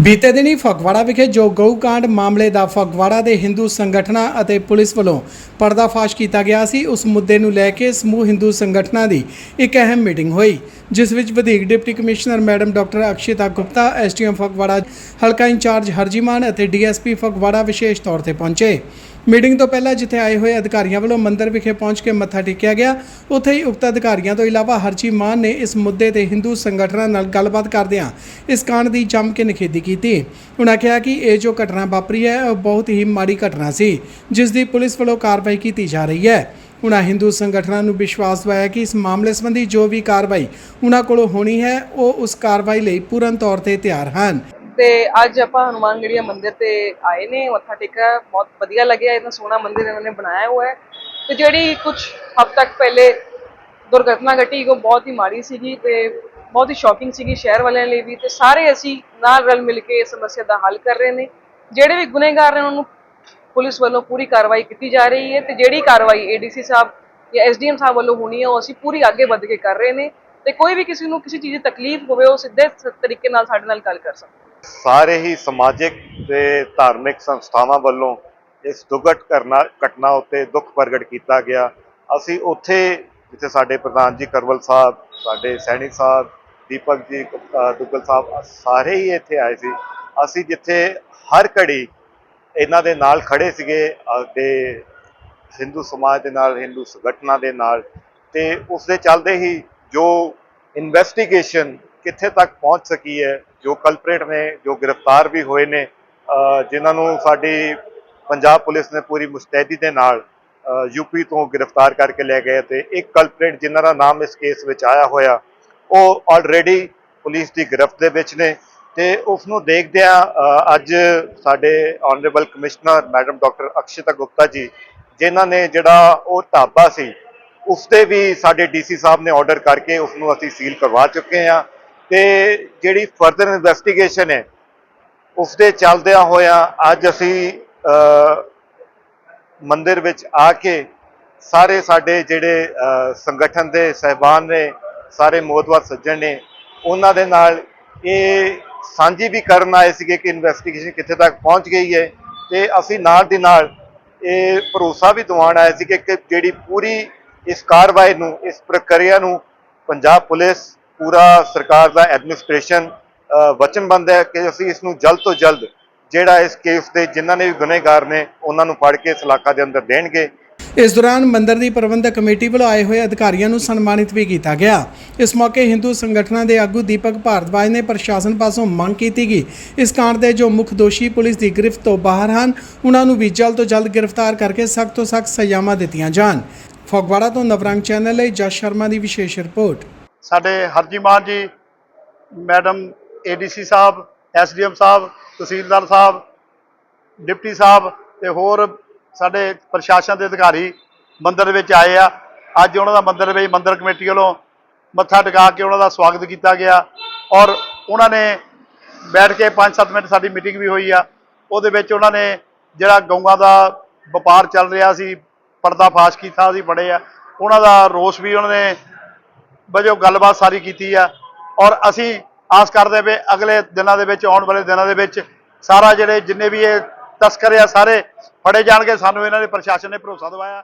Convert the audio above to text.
ਬੀਤੇ ਦਿਨੀ ਫਗਵਾੜਾ ਵਿਖੇ ਜੋ ਗਊਕਾਂਡ ਮਾਮਲੇ ਦਾ ਫਗਵਾੜਾ ਦੇ ਹਿੰਦੂ ਸੰਗਠਨਾਂ ਅਤੇ ਪੁਲਿਸ ਵੱਲੋਂ ਪਰਦਾਫਾਸ਼ ਕੀਤਾ ਗਿਆ ਸੀ, ਉਸ ਮੁੱਦੇ ਨੂੰ ਲੈ ਕੇ ਸਮੂਹ ਹਿੰਦੂ ਸੰਗਠਨਾਂ ਦੀ ਇੱਕ ਅਹਿਮ ਮੀਟਿੰਗ ਹੋਈ, ਜਿਸ ਵਿੱਚ ਵਧੀਕ deputy commissioner madam doctor Akshita Gupta SDM Phagwara ਹਲਕਾ ਇੰਚਾਰਜ ਹਰਜੀਮਾਨ ਅਤੇ ਡੀਐਸਪੀ ਫਗਵਾੜਾ ਵਿਸ਼ੇਸ਼ ਤੌਰ ਤੇ ਪਹੁੰਚੇ। ਮੀਟਿੰਗ ਤੋਂ ਪਹਿਲਾਂ ਜਿੱਥੇ ਆਏ ਹੋਏ ਅਧਿਕਾਰੀਆਂ ਵੱਲੋਂ ਮੰਦਿਰ ਵਿਖੇ ਪਹੁੰਚ ਕੇ ਮੱਥਾ ਟੇਕਿਆ ਗਿਆ, ਉੱਥੇ ਹੀ ਉਕਤ ਅਧਿਕਾਰੀਆਂ ਤੋਂ ਇਲਾਵਾ ਹਰਜੀ ਮਾਨ ਨੇ ਇਸ ਮੁੱਦੇ ਤੇ ਹਿੰਦੂ ਸੰਗਠਨਾਂ ਨਾਲ ਗੱਲਬਾਤ ਕਰਦਿਆਂ ਇਸ ਕਾਂਡ ਦੀ ਜੰਮ ਕੇ ਨਿਖੇਧੀ ਕੀਤੀ। ਉਹਨਾਂ ਕਿਹਾ ਕਿ ਇਹ ਜੋ ਘਟਨਾ ਵਾਪਰੀ ਹੈ, ਉਹ ਬਹੁਤ ਹੀ ਮਾੜੀ ਘਟਨਾ ਸੀ, ਜਿਸ ਦੀ ਪੁਲਿਸ ਵੱਲੋਂ ਕਾਰਵਾਈ ਕੀਤੀ ਜਾ ਰਹੀ ਹੈ। ਉਹਨਾਂ ਹਿੰਦੂ ਸੰਗਠਨਾਂ ਨੂੰ ਵਿਸ਼ਵਾਸ ਦਿਵਾਇਆ ਕਿ ਇਸ ਮਾਮਲੇ ਸੰਬੰਧੀ ਜੋ ਵੀ ਕਾਰਵਾਈ ਉਹਨਾਂ ਕੋਲੋਂ ਹੋਣੀ ਹੈ, ਉਹ ਉਸ ਕਾਰਵਾਈ ਲਈ ਪੂਰਨ ਤੌਰ ਤੇ ਤਿਆਰ ਹਨ। ਤੇ ਅੱਜ ਆਪਾਂ ਹਨੂਮਾਨਗੜੀਆ ਮੰਦਿਰ ਤੇ ਆਏ ਨੇ, ਮੱਥਾ ਟੇਕਿਆ, ਬਹੁਤ ਵਧੀਆ ਲੱਗਿਆ ਇतना ਸੋਹਣਾ ਮੰਦਿਰ ਇਹਨਾਂ ਨੇ ਬਣਾਇਆ ਹੋਇਆ ਹੈ। ਤੇ ਜਿਹੜੀ ਕੁਝ ਹਫ਼ ਤੱਕ ਪਹਿਲੇ ਦੁਰਘਟਨਾ ਘਟੀ, ਉਹ ਬਹੁਤ ਹੀ ਮਾੜੀ ਸੀਗੀ ਤੇ ਬਹੁਤ ਹੀ ਸ਼ੌਕਿੰਗ ਸੀਗੀ ਸ਼ਹਿਰ ਵਾਲਿਆਂ ਲਈ ਵੀ ਤੇ ਸਾਰੇ ਅਸੀਂ ਨਾਲ ਰਲ ਮਿਲ ਕੇ ਇਸ ਸਮੱਸਿਆ ਦਾ ਹੱਲ ਕਰ ਰਹੇ ਨੇ। ਜਿਹੜੇ ਵੀ ਗੁਨੇਗਾਰ ਨੇ, ਉਹਨਾਂ ਨੂੰ ਪੁਲਿਸ ਵੱਲੋਂ ਪੂਰੀ ਕਾਰਵਾਈ ਕੀਤੀ ਜਾ ਰਹੀ ਹੈ ਤੇ ਜਿਹੜੀ ਕਾਰਵਾਈ ਏਡੀਸੀ ਸਾਹਿਬ ਜਾਂ ਐਸਡੀਐਮ ਸਾਹਿਬ ਵੱਲੋਂ ਹੋਣੀ ਹੈ, ਉਹ ਅਸੀਂ ਪੂਰੀ ਅੱਗੇ ਵੱਧ ਕੇ ਕਰ ਰਹੇ ਨੇ ਤੇ ਕੋਈ ਵੀ ਕਿਸੇ ਨੂੰ ਕਿਸੇ ਚੀਜ਼ ਦੀ ਤਕਲੀਫ ਹੋਵੇ, ਉਹ ਸਿੱਧੇ ਤਰੀਕੇ ਨਾਲ ਸਾਡੇ ਨਾਲ ਗੱਲ ਕਰ ਸਕਦਾ ਸਾਰੇ ਹੀ ਸਮਾਜਿਕ ਤੇ ਧਾਰਮਿਕ ਸੰਸਥਾਵਾਂ ਵੱਲੋਂ ਇਸ ਦੁਖਦ ਕਰਨਾ ਘਟਨਾ ਉੱਤੇ ਦੁੱਖ ਪ੍ਰਗਟ ਕੀਤਾ ਗਿਆ। ਅਸੀਂ ਉੱਥੇ ਜਿੱਥੇ ਸਾਡੇ ਪ੍ਰਧਾਨ ਜੀ ਕਰਵਲ ਸਾਹਿਬ ਸਾਡੇ ਸੈਣਿਕ ਸਾਹਿਬ ਦੀਪਕ ਜੀ ਦੁੱਗਲ ਸਾਹਿਬ ਸਾਰੇ ਹੀ ਇੱਥੇ ਆਏ ਸੀ। ਅਸੀਂ ਜਿੱਥੇ ਹਰ ਘੜੀ ਇਹਨਾਂ ਦੇ ਨਾਲ ਖੜੇ ਸੀਗੇ ਅ, ਤੇ ਹਿੰਦੂ ਸਮਾਜ ਦੇ ਨਾਲ ਹਿੰਦੂ ਸੰਗਠਨਾਂ ਦੇ ਨਾਲ ਤੇ ਉਸ ਦੇ ਚੱਲਦੇ ਹੀ ਜੋ ਇਨਵੈਸਟੀਗੇਸ਼ਨ ਕਿੱਥੇ ਤੱਕ ਪਹੁੰਚ ਸਕੀ ਹੈ, ਜੋ ਕਲਪਰੇਟ ਨੇ, ਜੋ ਗ੍ਰਿਫਤਾਰ ਵੀ ਹੋਏ ਨੇ ਜਿਨ੍ਹਾਂ ਨੂੰ ਸਾਡੀ ਪੰਜਾਬ ਪੁਲਿਸ ਨੇ ਪੂਰੀ ਮੁਸਤੈਦੀ ਦੇ ਨਾਲ ਯੂਪੀ ਤੋਂ ਗ੍ਰਿਫਤਾਰ ਕਰਕੇ ਲੈ ਗਏ ਤੇ ਇੱਕ ਕਲਪਰੇਟ ਜਿਨ੍ਹਾਂ ਦਾ ਨਾਮ ਇਸ ਕੇਸ ਵਿੱਚ ਆਇਆ ਹੋਇਆ, ਉਹ ਆਲਰੇਡੀ ਪੁਲਿਸ ਦੀ ਗ੍ਰਿਫਤ ਦੇ ਵਿੱਚ ਨੇ ਤੇ ਉਸ ਨੂੰ ਦੇਖਦਿਆਂ ਅੱਜ ਸਾਡੇ honourable commissioner madam doctor Akshita Gupta ji, ਜਿਨ੍ਹਾਂ ਨੇ ਜਿਹੜਾ ਉਹ ਢਾਬਾ ਸੀ ਉਸ ਤੇ ਵੀ ਸਾਡੇ ਡੀਸੀ ਸਾਹਿਬ ਨੇ ਆਰਡਰ ਕਰਕੇ ਉਸ ਨੂੰ ਅਸੀਂ ਸੀਲ ਕਰਵਾ ਚੁੱਕੇ ਹਾਂ। ਤੇ ਜਿਹੜੀ ਫਰਦਰ ਇਨਵੈਸਟੀਗੇਸ਼ਨ ਹੈ ਉਸ ਦੇ ਚੱਲਦਿਆਂ ਹੋਇਆਂ ਅੱਜ ਅਸੀਂ ਅ, ਮੰਦਿਰ ਵਿੱਚ ਆ ਕੇ ਸਾਰੇ ਸਾਡੇ ਜਿਹੜੇ ਸੰਗਠਨ ਦੇ ਸਹਿਬਾਨ ਨੇ ਸਾਰੇ ਮੋਦਵਾਰ ਸੱਜਣ ਨੇ ਉਹਨਾਂ ਦੇ ਨਾਲ ਇਹ ਸਾਂਝੀ ਵੀ ਕਰਨ ਆਏ ਸੀਗੇ ਕਿ ਇਨਵੈਸਟੀਗੇਸ਼ਨ ਕਿੱਥੇ ਤੱਕ ਪਹੁੰਚ ਗਈ ਹੈ ਤੇ ਅਸੀਂ ਨਾਲ ਦੀ ਨਾਲ ਇਹ ਭਰੋਸਾ ਵੀ ਦਿਵਾਉਣ ਆਏ ਸੀ ਕਿ ਜਿਹੜੀ ਪੂਰੀ ਇਸ ਕਾਰਵਾਈ ਨੂੰ ਇਸ ਪ੍ਰਕਿਰਿਆ ਨੂੰ ਪੰਜਾਬ ਪੁਲਿਸ ਪੂਰਾ ਸਰਕਾਰ ਦਾ ਐਡਮਿਨਿਸਟ੍ਰੇਸ਼ਨ ਵਚਨਬੰਦ ਹੈ ਕਿ ਅਸੀਂ ਇਸ ਨੂੰ ਜਲਦ ਤੋਂ ਜਲਦ ਜਿਹੜਾ ਇਸ ਕੇਸ ਦੇ ਜਿਨ੍ਹਾਂ ਨੇ ਵੀ ਗੁਨੇਗਾਰ ਨੇ, ਉਹਨਾਂ ਨੂੰ ਫੜ ਕੇ ਇਸ ਦੇ ਅੰਦਰ ਦੇਣਗੇ। ਇਸ ਦੌਰਾਨ ਮੰਦਿਰ ਦੀ ਪ੍ਰਬੰਧਕ ਕਮੇਟੀ ਵੱਲੋਂ ਆਏ ਹੋਏ ਅਧਿਕਾਰੀਆਂ ਨੂੰ ਸਨਮਾਨਿਤ ਵੀ ਕੀਤਾ ਗਿਆ। ਇਸ ਮੌਕੇ ਹਿੰਦੂ ਸੰਗਠਨਾਂ ਦੇ ਆਗੂ ਦੀਪਕ ਭਾਰਦਵਾਜ ਨੇ ਪ੍ਰਸ਼ਾਸਨ ਪਾਸੋਂ ਮੰਗ ਕੀਤੀ ਕਿ ਇਸ ਕਾਂਡ ਦੇ ਜੋ ਮੁੱਖ ਦੋਸ਼ੀ ਪੁਲਿਸ ਦੀ ਗ੍ਰਿਫਤ ਤੋਂ ਬਾਹਰ ਹਨ, ਉਹਨਾਂ ਨੂੰ ਵੀ ਜਲਦ ਤੋਂ ਜਲਦ ਗ੍ਰਿਫਤਾਰ ਕਰਕੇ ਸਖਤ ਤੋਂ ਸਖਤ ਸਜ਼ਾਵਾਂ ਦਿੱਤੀਆਂ ਜਾਣ। ਫਗਵਾੜਾ ਤੋਂ ਨਵਰੰਗ ਚੈਨਲ ਲਈ ਜਸ ਸ਼ਰਮਾ ਦੀ ਵਿਸ਼ੇਸ਼ ਰਿਪੋਰਟ। ਸਾਡੇ ਹਰਜੀ ਮਾਨ ਜੀ, ਮੈਡਮ ਏਡੀਸੀ ਸਾਹਿਬ ਐਸਡੀਐਮ ਸਾਹਿਬ, ਤਹਿਸੀਲਦਾਰ ਸਾਹਿਬ, ਡਿਪਟੀ ਸਾਹਿਬ ਤੇ ਹੋਰ ਸਾਡੇ ਪ੍ਰਸ਼ਾਸਨ ਦੇ ਅਧਿਕਾਰੀ ਮੰਦਰ ਵਿੱਚ ਆਏ ਆ। ਅੱਜ ਉਹਨਾਂ ਦਾ ਮੰਦਰ ਵਿੱਚ ਮੰਦਰ ਕਮੇਟੀ ਵੱਲੋਂ ਮੱਥਾ ਟਿਕਾ ਕੇ ਉਹਨਾਂ ਦਾ ਸਵਾਗਤ ਕੀਤਾ ਗਿਆ ਔਰ ਉਹਨਾਂ ਨੇ ਬੈਠ ਕੇ 5-7 ਮਿੰਟ ਸਾਡੀ ਮੀਟਿੰਗ ਵੀ ਹੋਈ ਆ। ਉਹਦੇ ਵਿੱਚ ਉਹਨਾਂ ਨੇ ਜਿਹੜਾ ਗਊਆਂ ਦਾ ਵਪਾਰ ਚੱਲ ਰਿਹਾ ਸੀ ਪਰਦਾ ਫਾਸ਼ ਕੀਤਾ ਸੀ ਬੜੇ ਆ। ਉਹਨਾਂ ਦਾ ਰੋਸ ਵੀ ਉਹਨਾਂ ਨੇ ਵਜੋਂ ਗੱਲਬਾਤ ਸਾਰੀ ਕੀਤੀ ਆ ਔਰ ਅਸੀਂ ਆਸ ਕਰਦੇ ਵੀ ਅਗਲੇ ਦਿਨਾਂ ਦੇ ਵਿੱਚ, ਆਉਣ ਵਾਲੇ ਦਿਨਾਂ ਦੇ ਵਿੱਚ ਸਾਰਾ ਜਿਹੜੇ ਜਿੰਨੇ ਵੀ ਇਹ ਤਸਕਰ ਆ, ਸਾਰੇ ਫੜੇ ਜਾਣਗੇ। ਸਾਨੂੰ ਇਹਨਾਂ ਦੇ ਪ੍ਰਸ਼ਾਸਨ ਨੇ ਭਰੋਸਾ ਦਿਵਾਇਆ।